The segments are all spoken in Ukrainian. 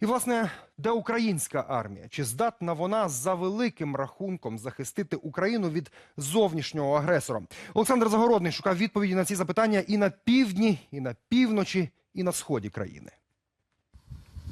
І, власне, де українська армія? Чи здатна вона за великим рахунком захистити Україну від зовнішнього агресора? Олександр Загородний шукав відповіді на ці запитання і на півдні, і на півночі, і на сході країни.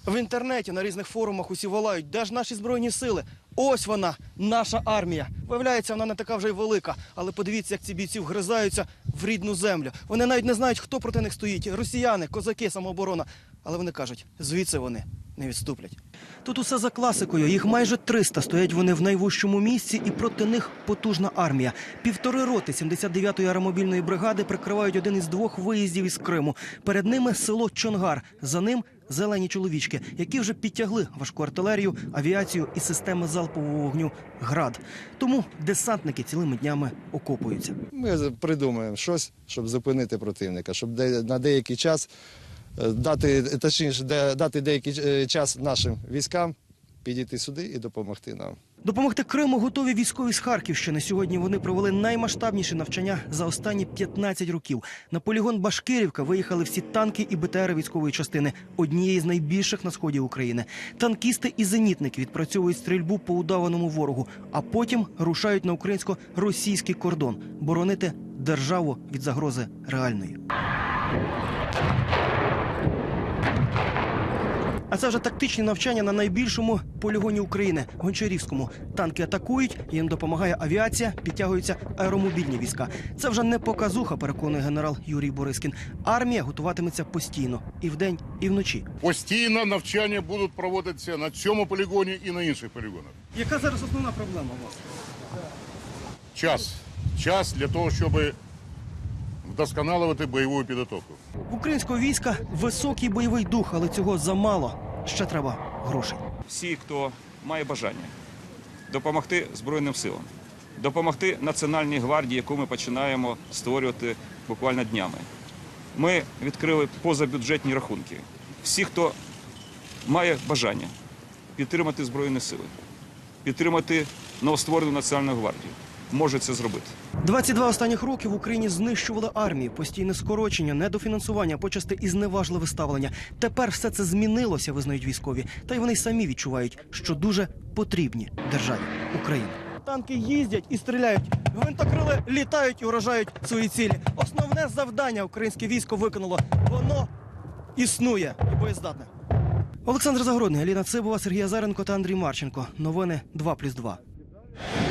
В інтернеті на різних форумах усі волають, де ж наші збройні сили? Ось вона, наша армія. Виявляється, вона не така вже й велика. Але подивіться, як ці бійці вгризаються в рідну землю. Вони навіть не знають, хто проти них стоїть: росіяни, козаки, самооборона. Але вони кажуть, звідси вони не відступлять. Тут усе за класикою. Їх майже 300 стоять вони в найвужчому місці, і проти них потужна армія. Півтори роти 79-ї аеромобільної бригади прикривають один із двох виїздів із Криму. Перед ними село Чонгар. За ним зелені чоловічки, які вже підтягли важку артилерію, авіацію і системи залпового вогню ГРАД. Тому десантники цілими днями окопуються. Ми придумаємо щось, щоб зупинити противника, щоб на деякий час е, дати, точніше, дати деякий е, час нашим військам підійти сюди і допомогти нам. Допомогти Криму готові військові з Харківщини. Сьогодні вони провели наймасштабніші навчання за останні 15 років. На полігон Башкирівка виїхали всі танки і БТР військової частини, однієї з найбільших на сході України. Танкісти і зенітники відпрацьовують стрільбу по удаваному ворогу, а потім рушають на українсько-російський кордон боронити державу від загрози реальної. А це вже тактичні навчання на найбільшому полігоні України Гончарівському. Танки атакують, їм допомагає авіація, підтягуються аеромобільні війська. Це вже не показуха, переконує генерал Юрій Борискін. Армія готуватиметься постійно і вдень, і вночі. Постійно навчання будуть проводитися на цьому полігоні і на інших полігонах. Яка зараз основна проблема у вас? Час. Час для того, щоб вдосконалювати бойову підготовку. В українського війська високий бойовий дух, але цього замало. Ще треба грошей. всі, хто має бажання допомогти Збройним силам, допомогти Національній гвардії, яку ми починаємо створювати буквально днями. Ми відкрили позабюджетні рахунки. Всі, хто має бажання підтримати Збройні сили, підтримати новостворену Національну гвардію, може це зробити. 22 останніх роки в Україні знищували армії, постійне скорочення, недофінансування, почасти і зневажливе ставлення. Тепер все це змінилося, визнають військові. Та й вони самі відчувають, що дуже потрібні державі Україні. Танки їздять і стріляють. Гвинтокрили літають і уражають свої цілі. Основне завдання українське військо виконало. Воно існує і боєздатне. Олександр Загородний, Аліна Цибова, Сергій Азаренко та Андрій Марченко. Новини 2+,2.